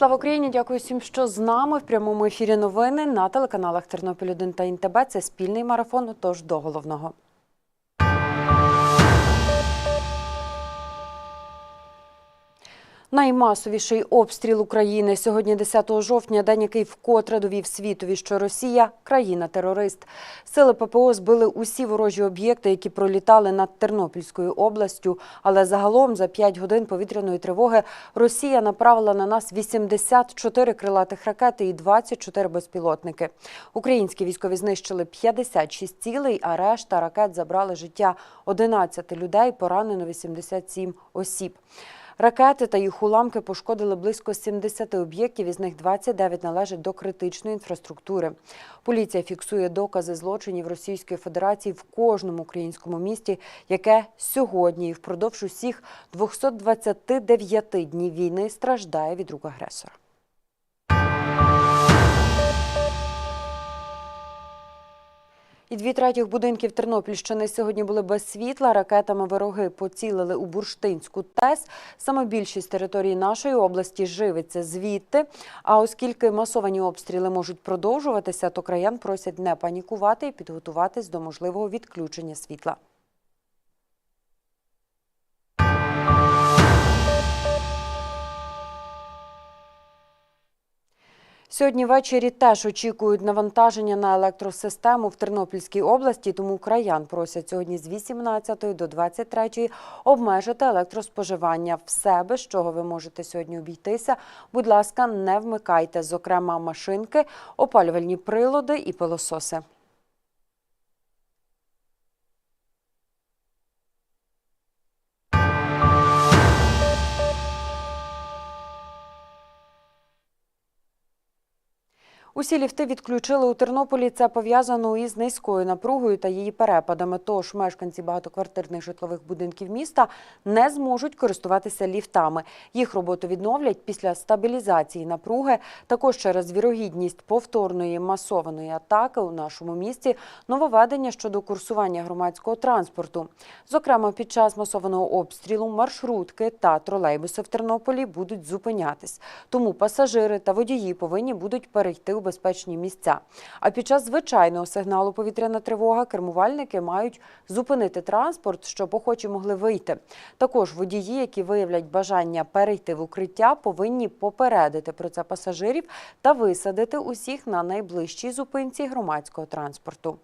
Слава Україні! Дякую всім, що з нами в прямому ефірі. Новини на телеканалах Тернопіль 1 та інтебе Це спільний марафон. Тож до головного. Наймасовіший обстріл України сьогодні, 10 жовтня, день, який вкотре довів світові, що Росія країна-терорист. Сили ППО збили усі ворожі об'єкти, які пролітали над Тернопільською областю. Але загалом за 5 годин повітряної тривоги Росія направила на нас 84 крилатих ракети і 24 безпілотники. Українські військові знищили 56 цілей, а решта ракет забрали життя 11 людей, поранено 87 осіб. Ракети та їх уламки пошкодили близько 70 об'єктів, із них 29 належать до критичної інфраструктури. Поліція фіксує докази злочинів Російської Федерації в кожному українському місті, яке сьогодні і впродовж усіх 229 днів війни страждає від рук агресора. І дві третіх будинків Тернопільщини сьогодні були без світла. Ракетами вороги поцілили у Бурштинську ТЕС. Саме більшість території нашої області живиться звідти. А оскільки масовані обстріли можуть продовжуватися, то краян просять не панікувати і підготуватись до можливого відключення світла. Сьогодні ввечері теж очікують навантаження на електросистему в Тернопільській області, тому краян просять сьогодні з 18 до 23 обмежити електроспоживання. Все, без чого ви можете сьогодні обійтися. Будь ласка, не вмикайте, зокрема, машинки, опалювальні прилади і пилососи. Усі ліфти відключили у Тернополі. Це пов'язано із низькою напругою та її перепадами. Тож мешканці багатоквартирних житлових будинків міста не зможуть користуватися ліфтами. Їх роботу відновлять після стабілізації напруги. Також через вірогідність повторної масованої атаки у нашому місті нововведення щодо курсування громадського транспорту. Зокрема, під час масованого обстрілу маршрутки та тролейбуси в Тернополі будуть зупинятись. Тому пасажири та водії повинні будуть перейти у безпечні місця. А під час звичайного сигналу повітряна тривога кермувальники мають зупинити транспорт, щоб охочі могли вийти. Також водії, які виявлять бажання перейти в укриття, повинні попередити про це пасажирів та висадити усіх на найближчій зупинці громадського транспорту.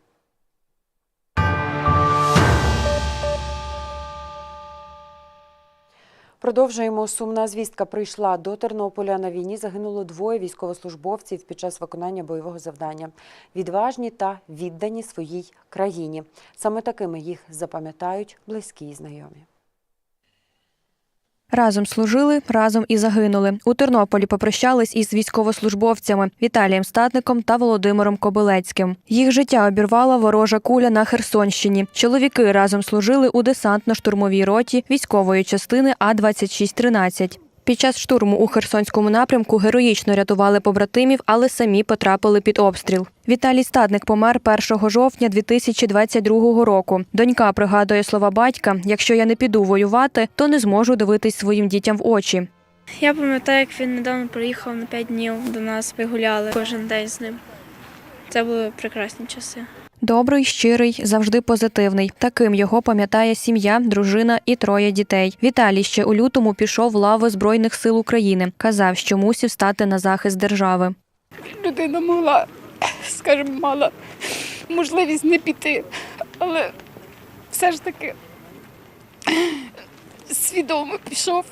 Продовжуємо. Сумна звістка прийшла до Тернополя. На війні загинуло двоє військовослужбовців під час виконання бойового завдання. Відважні та віддані своїй країні. Саме такими їх запам'ятають близькі і знайомі. Разом служили, разом і загинули. У Тернополі попрощались із військовослужбовцями Віталієм Статником та Володимиром Кобилецьким. Їх життя обірвала ворожа куля на Херсонщині. Чоловіки разом служили у десантно-штурмовій роті військової частини А 2613 Під час штурму у Херсонському напрямку героїчно рятували побратимів, але самі потрапили під обстріл. Віталій Стадник помер 1 жовтня 2022 року. Донька пригадує слова батька: якщо я не піду воювати, то не зможу дивитись своїм дітям в очі. Я пам'ятаю, як він недавно приїхав на 5 днів до нас, ми гуляли кожен день з ним. Це були прекрасні часи. Добрий, щирий, завжди позитивний. Таким його пам'ятає сім'я, дружина і троє дітей. Віталій ще у лютому пішов в лави Збройних сил України. Казав, що мусів стати на захист держави. людина могла, скажімо, мала можливість не піти, але все ж таки свідомо пішов,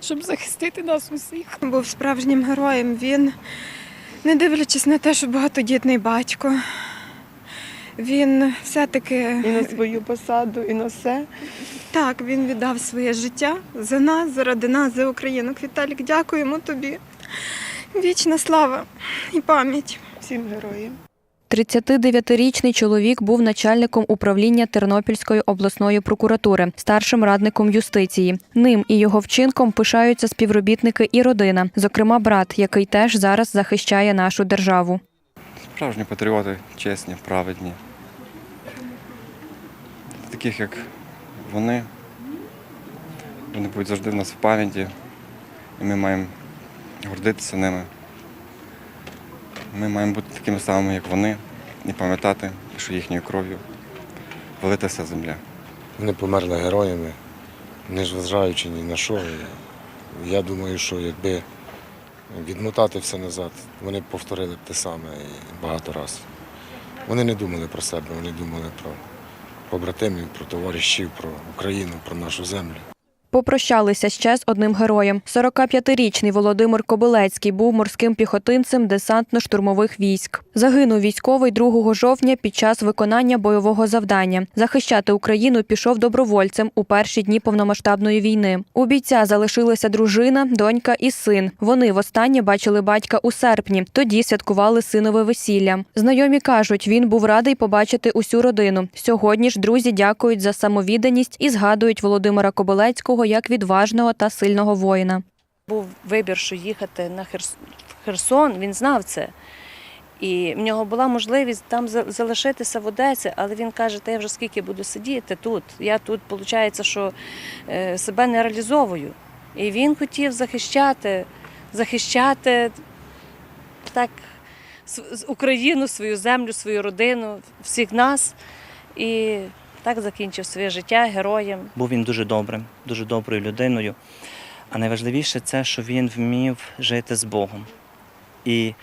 щоб захистити нас усіх. був справжнім героєм. Він, не дивлячись на те, що багатодітний батько, він все-таки і на свою посаду, і на все. так, він віддав своє життя за нас, заради нас, за Україну. Віталік, дякуємо тобі. Вічна слава і пам'ять. Всім героям. 39-річний чоловік був начальником управління Тернопільської обласної прокуратури, старшим радником юстиції. Ним і його вчинком пишаються співробітники і родина, зокрема брат, який теж зараз захищає нашу державу. Справжні патріоти, чесні, праведні. Таких як вони. Вони будуть завжди в нас в пам'яті. І ми маємо гордитися ними. Ми маємо бути такими самими, як вони, і пам'ятати, що їхньою кров'ю велитися земля. Вони померли героями, не зважаючи ні на що. Я думаю, що якби відмотати все назад, вони повторили те саме багато разів. Вони не думали про себе, вони думали про побратимів, про товаришів, про Україну, про нашу землю. Попрощалися ще з одним героєм. 45-річний Володимир Кобилецький був морським піхотинцем десантно-штурмових військ. Загинув військовий 2 жовтня під час виконання бойового завдання. Захищати Україну пішов добровольцем у перші дні повномасштабної війни. У бійця залишилася дружина, донька і син. Вони востаннє бачили батька у серпні. Тоді святкували синове весілля. Знайомі кажуть, він був радий побачити усю родину. Сьогодні ж друзі дякують за самовідданість і згадують Володимира Кобилецького як відважного та сильного воїна. був вибір, що їхати на Херсон, він знав це. І в нього була можливість там залишитися в Одесі, але він каже, та я вже скільки буду сидіти тут. Я тут, виходить, що е, себе не реалізовую. І він хотів захищати, захищати так Україну, свою землю, свою родину, всіх нас. І так закінчив своє життя героєм. Був він дуже добрим, дуже доброю людиною. А найважливіше це, що він вмів жити з Богом. І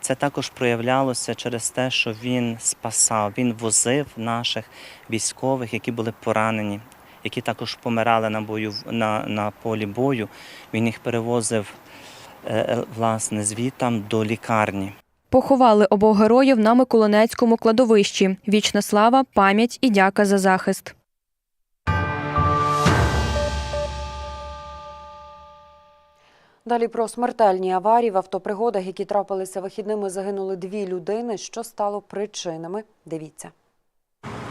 це також проявлялося через те, що він спасав, він возив наших військових, які були поранені, які також помирали на, бою, на, на полі бою. Він їх перевозив е, е, власне звітам до лікарні. Поховали обох героїв на Миколинецькому кладовищі. Вічна слава, пам'ять і дяка за захист. Далі про смертельні аварії в автопригодах, які трапилися вихідними, загинули дві людини. Що стало причинами? Дивіться.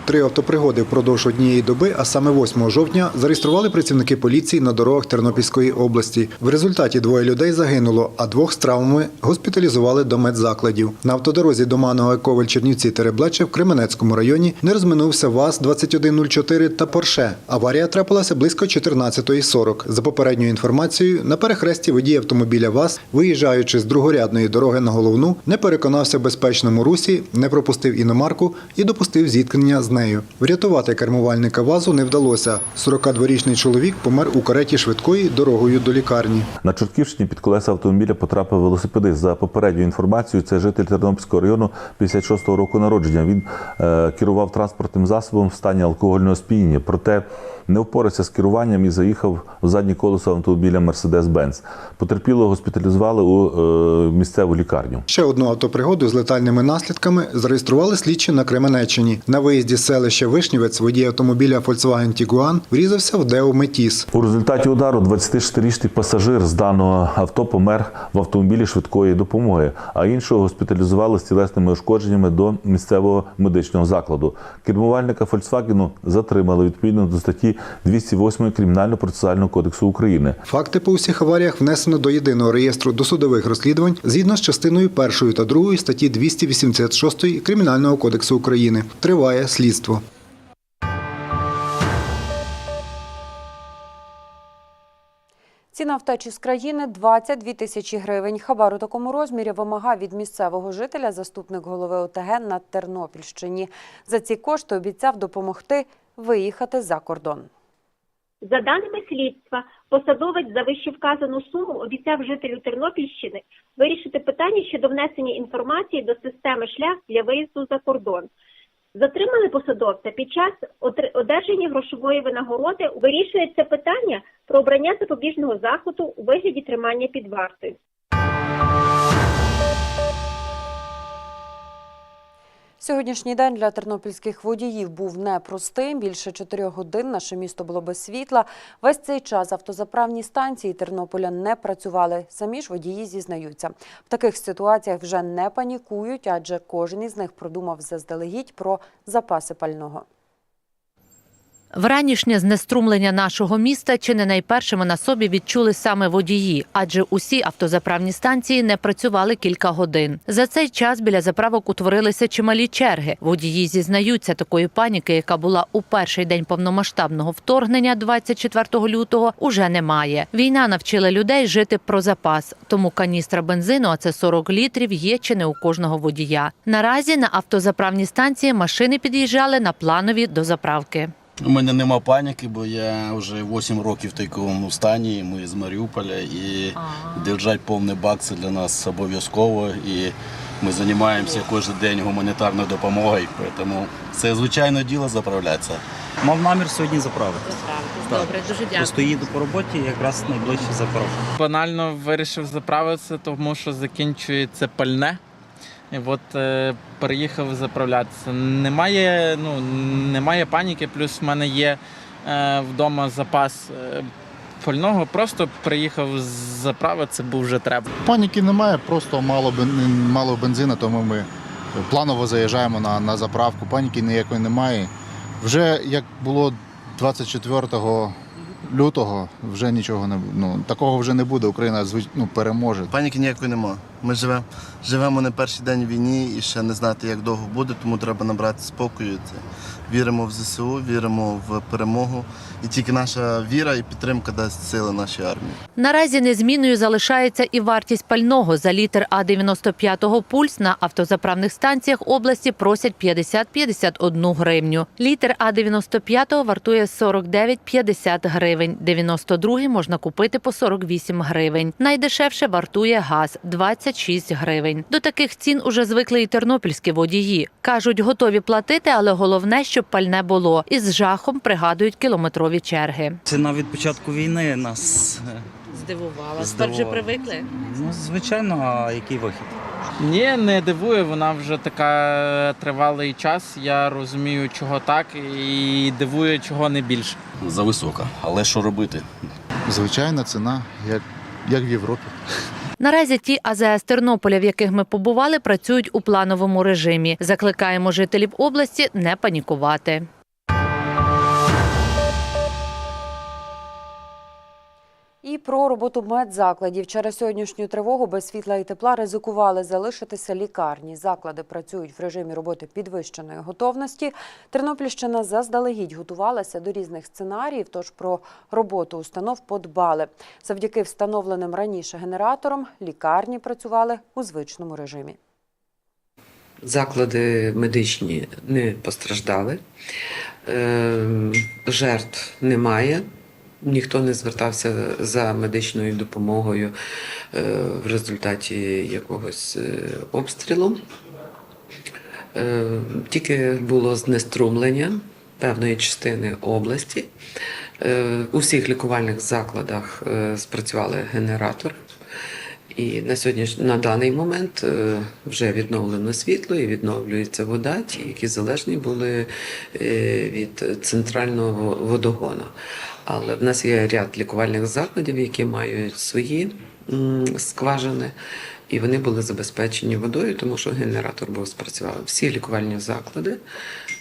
Три автопригоди впродовж однієї доби, а саме 8 жовтня, зареєстрували працівники поліції на дорогах Тернопільської області. В результаті двоє людей загинуло, а двох з травмами госпіталізували до медзакладів. На автодорозі до Маного Ковель Чернівці Тереблече в Кременецькому районі не розминувся ВАЗ-2104 та Порше. Аварія трапилася близько 14.40. За попередньою інформацією, на перехресті водій автомобіля ВАЗ, виїжджаючи з другорядної дороги на головну, не переконався в безпечному русі, не пропустив іномарку і допустив зіткнення з нею. Врятувати кермувальника ВАЗу не вдалося. 42-річний чоловік помер у кареті швидкої дорогою до лікарні. На Чортківщині під колеса автомобіля потрапив велосипедист. За попередньою інформацією, це житель Тернопільського району 56-го року народження. Він е, керував транспортним засобом в стані алкогольного сп'яніння. Проте не впорався з керуванням і заїхав в заднє колесо автомобіля Mercedes-Benz. Потерпілого госпіталізували у е, місцеву лікарню. Ще одну автопригоду з летальними наслідками зареєстрували слідчі на Кременеччині. На виїзді з селища Вишнівець водій автомобіля Volkswagen Tiguan врізався в Део Метіс. У результаті удару 26-річний пасажир з даного авто помер в автомобілі швидкої допомоги, а іншого госпіталізували з тілесними ушкодженнями до місцевого медичного закладу. Кермувальника Фольксвагену затримали відповідно до статті 208 Кримінально-процесуального кодексу України. Факти по усіх аваріях внесено до єдиного реєстру досудових розслідувань згідно з частиною 1 та 2 статті 286 Кримінального кодексу України. Триває слідство. Ціна втечі з країни 22 тисячі гривень. Хабар у такому розмірі вимагав від місцевого жителя заступник голови ОТГ на Тернопільщині. За ці кошти обіцяв допомогти виїхати за кордон. За даними слідства, посадовець за вищевказану суму обіцяв жителю Тернопільщини вирішити питання щодо внесення інформації до системи шлях для виїзду за кордон. Затримали посадовця під час одержання грошової винагороди. Вирішується питання про обрання запобіжного заходу у вигляді тримання під вартою. Сьогоднішній день для тернопільських водіїв був непростим. Більше чотирьох годин наше місто було без світла. Весь цей час автозаправні станції Тернополя не працювали. Самі ж водії зізнаються. В таких ситуаціях вже не панікують, адже кожен із них продумав заздалегідь про запаси пального. Вранішнє знеструмлення нашого міста чи не найпершими на собі відчули саме водії, адже усі автозаправні станції не працювали кілька годин. За цей час біля заправок утворилися чималі черги. Водії зізнаються такої паніки, яка була у перший день повномасштабного вторгнення 24 лютого, уже немає. Війна навчила людей жити про запас, тому каністра бензину, а це 40 літрів, є чи не у кожного водія. Наразі на автозаправні станції машини під'їжджали на планові до заправки. У мене нема паніки, бо я вже 8 років в такому стані. Ми з Маріуполя і держать повний бак це для нас обов'язково. І ми займаємося кожен день гуманітарною допомогою, тому це звичайне діло заправлятися. Мав намір сьогодні заправити. Добре, дуже дякую. Просто їду по роботі, якраз найближче заправка. Банально вирішив заправитися, тому що закінчується пальне. І от е, переїхав заправлятися. Немає, ну, немає паніки, плюс в мене є е, вдома запас е, пального. Просто приїхав заправитися, бо вже треба. Паніки немає, просто мало, бен- мало бензину, тому ми планово заїжджаємо на, на заправку. Паніки ніякої немає. Вже як було 24 лютого, вже нічого не ну, такого вже не буде. Україна звич- ну, переможе. Паніки ніякої нема. Ми живемо, живемо не перший день війні і ще не знати, як довго буде, тому треба набрати спокою. Віримо в ЗСУ, віримо в перемогу. І тільки наша віра і підтримка дасть сили нашій армії. Наразі незмінною залишається і вартість пального. За літр А95 пульс на автозаправних станціях області просять 50-51 гривню. Літр А95 вартує 49-50 гривень. 92 можна купити по 48 гривень. Найдешевше вартує газ 26 гривень. До таких цін уже звикли і тернопільські водії. Кажуть, готові платити, але головне, щоб пальне було. І з жахом пригадують кілометрові черги. Ціна від початку війни нас е, Здивувала. Здивувала. привикли. ну, звичайно, а який вихід? Ні, не дивує, вона вже така тривалий час. Я розумію, чого так, і дивує, чого не більше. Зависока, але що робити? Звичайна ціна, як, як в Європі. Наразі ті АЗС Тернополя, в яких ми побували, працюють у плановому режимі. Закликаємо жителів області не панікувати. І про роботу медзакладів. Через сьогоднішню тривогу без світла і тепла ризикували залишитися лікарні. Заклади працюють в режимі роботи підвищеної готовності. Тернопільщина заздалегідь готувалася до різних сценаріїв, тож про роботу установ подбали. Завдяки встановленим раніше генераторам лікарні працювали у звичному режимі. Заклади медичні не постраждали, Ем, жертв немає. Ніхто не звертався за медичною допомогою е, в результаті якогось е, обстрілу. Е, Тільки було знеструмлення певної частини області. У всіх лікувальних закладах спрацювали генератори. І на сьогодні на даний момент вже відновлено світло і відновлюється вода, ті, які залежні були від центрального водогону. Але в нас є ряд лікувальних закладів, які мають свої скважини, і вони були забезпечені водою, тому що генератор був спрацював. Всі лікувальні заклади,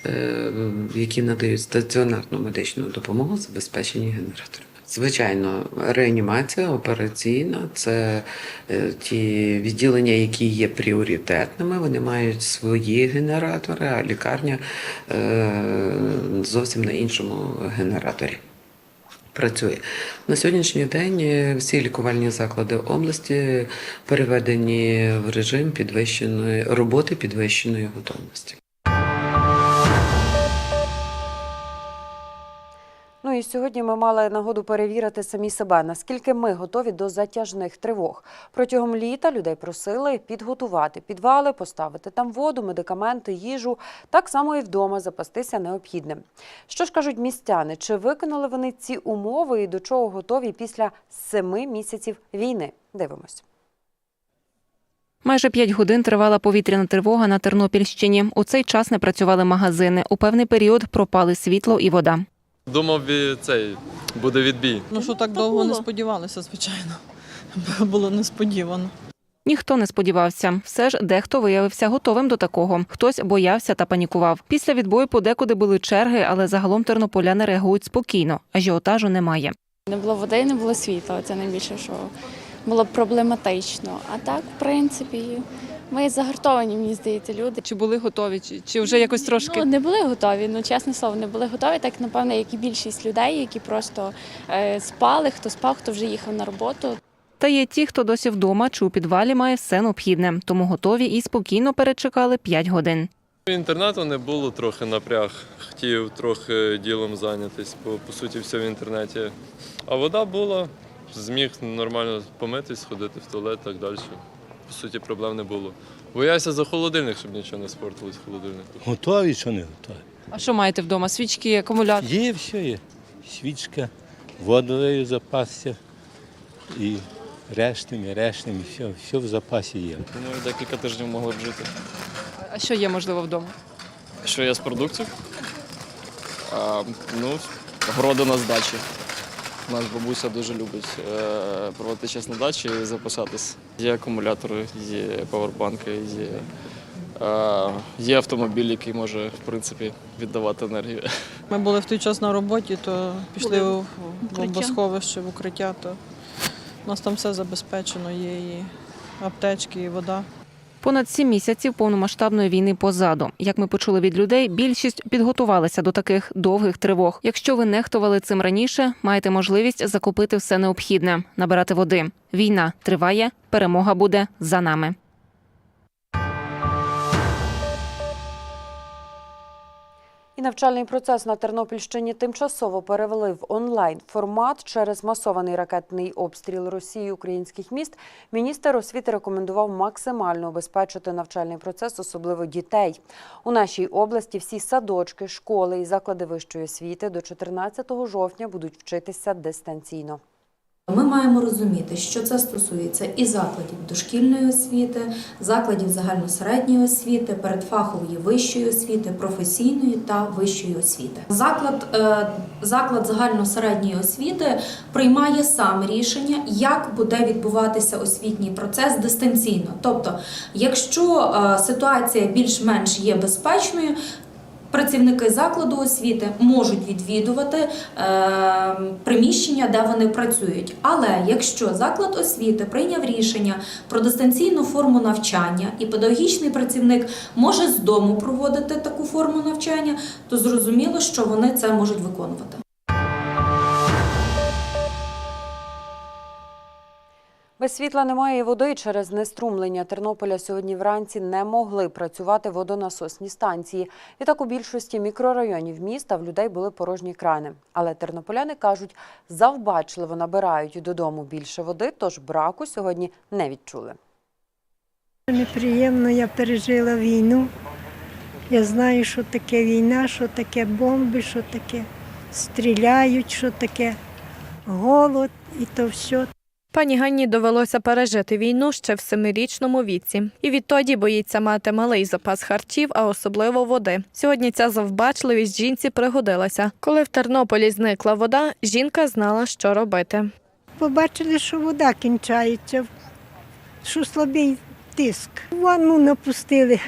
е, які надають стаціонарну медичну допомогу, забезпечені генераторами. Звичайно, реанімація операційна це е, ті відділення, які є пріоритетними. Вони мають свої генератори, а лікарня е, зовсім на іншому генераторі. Працює на сьогоднішній день. е, Всі лікувальні заклади області переведені в режим підвищеної роботи підвищеної готовності. І сьогодні ми мали нагоду перевірити самі себе, наскільки ми готові до затяжних тривог. Протягом літа людей просили підготувати підвали, поставити там воду, медикаменти, їжу, так само і вдома запастися необхідним. Що ж кажуть містяни? Чи виконали вони ці умови і до чого готові після семи місяців війни? Дивимось. Майже п'ять годин тривала повітряна тривога на Тернопільщині. У цей час не працювали магазини. У певний період пропали світло і вода. Думав, цей буде відбій. Ну що так довго не сподівалися, звичайно. Було несподівано. Ніхто не сподівався. Все ж дехто виявився готовим до такого. Хтось боявся та панікував. Після відбою подекуди були черги, але загалом тернополяни реагують спокійно. Ажіотажу немає. Не було води, не було світла. Це найбільше, що було проблематично. А так, в принципі, ми загартовані, мені здається, люди. Чи були готові, чи, чи вже якось трошки? Ну, не були готові, ну чесне слово, не були готові. Так, напевно, як і більшість людей, які просто е, спали, хто спав, хто вже їхав на роботу. Та є ті, хто досі вдома чи у підвалі має все необхідне, тому готові і спокійно перечекали 5 годин. Інтернету не було трохи напряг. Хотів трохи ділом зайнятися, бо по суті все в інтернеті. А вода була, зміг нормально помитись, сходити в туалет і так далі. По суті, проблем не було. Боявся за холодильник, щоб нічого не спортилось в холодильнику. Готові чи не готові? А що маєте вдома? Свічки, акумулятор? Є все є. Свічка, водою запасся і рештим, і рештим, і все, все в запасі є. Думаю, декілька тижнів могли б жити. А що є можливо вдома? Що є з продуктів? А, ну, городина з дачі. Наш бабуся дуже любить е, проводити час на дачі і запасатись. Є акумулятори, є павербанки, є, е, є автомобіль, який може в принципі віддавати енергію. Ми були в той час на роботі, то пішли в бомбосховище, в укриття, то у нас там все забезпечено, є і аптечки, і вода. Понад сім місяців повномасштабної війни позаду. Як ми почули від людей, більшість підготувалася до таких довгих тривог. Якщо ви нехтували цим раніше, маєте можливість закупити все необхідне, набирати води. Війна триває, перемога буде за нами. Навчальний процес на Тернопільщині тимчасово перевели в онлайн формат через масований ракетний обстріл Росії українських міст. Міністр освіти рекомендував максимально обезпечити навчальний процес, особливо дітей. У нашій області всі садочки, школи і заклади вищої освіти до 14 жовтня будуть вчитися дистанційно. Ми маємо розуміти, що це стосується і закладів дошкільної освіти, закладів загальносередньої освіти, передфахової вищої освіти, професійної та вищої освіти. Заклад, е, заклад загальносередньої освіти приймає сам рішення, як буде відбуватися освітній процес дистанційно. Тобто, якщо е, ситуація більш-менш є безпечною, Працівники закладу освіти можуть відвідувати е, приміщення, де вони працюють. Але якщо заклад освіти прийняв рішення про дистанційну форму навчання і педагогічний працівник може з дому проводити таку форму навчання, то зрозуміло, що вони це можуть виконувати. Без світла немає і води через неструмлення Тернополя сьогодні вранці не могли працювати водонасосні станції. Відтак у більшості мікрорайонів міста в людей були порожні крани. Але тернополяни кажуть, завбачливо набирають додому більше води, тож браку сьогодні не відчули. Неприємно, я пережила війну. Я знаю, що таке війна, що таке бомби, що таке стріляють, що таке голод і то все. Пані Ганні довелося пережити війну ще в семирічному віці, і відтоді боїться мати малий запас харчів, а особливо води. Сьогодні ця завбачливість жінці пригодилася. Коли в Тернополі зникла вода, жінка знала, що робити. Побачили, що вода кінчається, що слабий тиск. Ванну напустили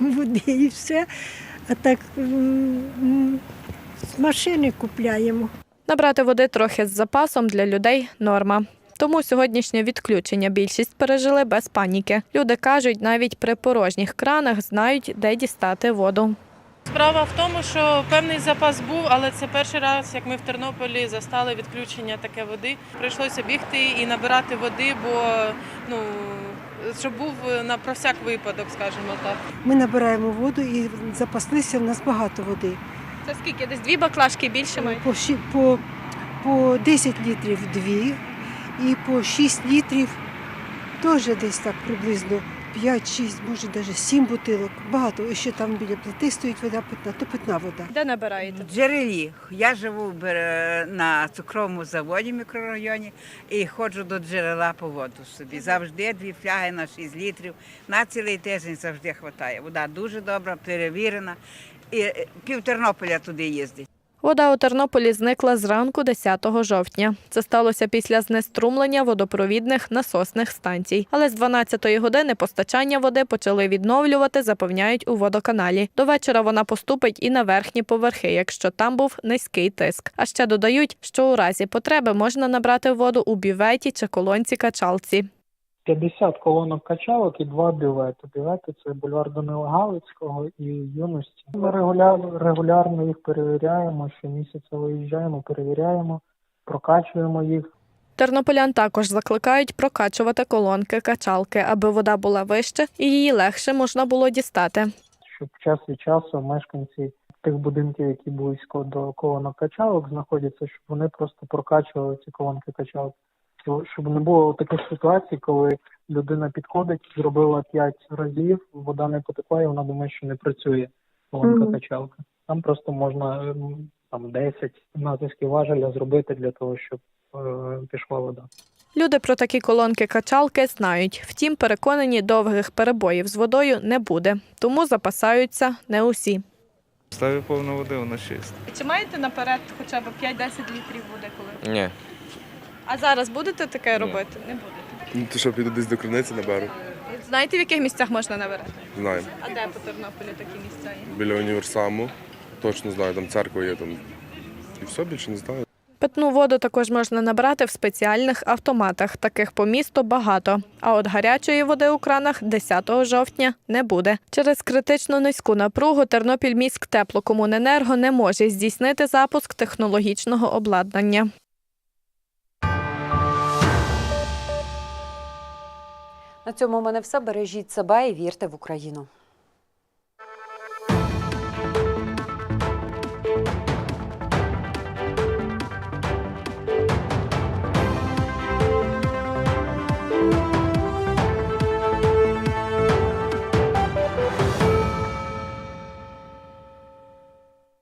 води і все. А так з машини купляємо. Набрати води трохи з запасом для людей норма. Тому сьогоднішнє відключення більшість пережили без паніки. Люди кажуть, навіть при порожніх кранах знають, де дістати воду. Справа в тому, що певний запас був, але це перший раз, як ми в Тернополі застали відключення таке води. Прийшлося бігти і набирати води, бо ну щоб був на про всяк випадок, скажімо так. Ми набираємо воду і запаслися, в нас багато води. Це скільки? Десь дві баклажки більше мають? По, по, по 10 літрів дві і по 6 літрів теж десь так приблизно 5-6, може навіть 7 бутилок. Багато. І ще там біля плити стоїть вода питна, то питна вода. Де набираєте? В джерелі. Я живу на цукровому заводі в мікрорайоні і ходжу до джерела по воду собі. Завжди дві фляги на 6 літрів. На цілий тиждень завжди вистачає. Вода дуже добра, перевірена. І е, пів Тернополя туди їздить. Вода у Тернополі зникла зранку 10 жовтня. Це сталося після знеструмлення водопровідних насосних станцій. Але з 12-ї години постачання води почали відновлювати, запевняють у водоканалі. До вечора вона поступить і на верхні поверхи, якщо там був низький тиск. А ще додають, що у разі потреби можна набрати воду у бюветі чи колонці качалці. 50 колонок качалок і два бювети. Бювети це бульвар Данила Галицького і юності. Ми регулярно, регулярно їх перевіряємо, щомісяця виїжджаємо, перевіряємо, прокачуємо їх. Тернополян також закликають прокачувати колонки качалки, аби вода була вище і її легше можна було дістати. щоб час від часу мешканці тих будинків, які близько до колонок качалок знаходяться, щоб вони просто прокачували ці колонки качалок. Щоб- Щоб не було таких ситуацій, коли людина підходить, зробила 5 разів, вода не потекла, і вона думає, що не працює колонка качалка. Там просто можна ем, там 10 натисків важеля зробити для того, щоб е, пішла вода. Люди про такі колонки качалки знають. Втім, переконані, довгих перебоїв з водою не буде, тому запасаються не усі. Ставлю повну води, вона чиста. Чи маєте наперед хоча б 5-10 літрів води, коли? Ні. А зараз будете таке робити? Не будете. Ну то що, піду десь до криниці наберу? Знаєте, в яких місцях можна набирати? Знаю. А де по Тернополі такі місця є? Біля універсаму. Точно знаю, там церква є там. І все більше не знаю. Питну воду також можна набрати в спеціальних автоматах. Таких по місту багато. А от гарячої води у кранах 10 жовтня не буде. Через критично низьку напругу Тернопільміськ теплокомуненерго не може здійснити запуск технологічного обладнання. На цьому у мене все. Бережіть себе і вірте в Україну.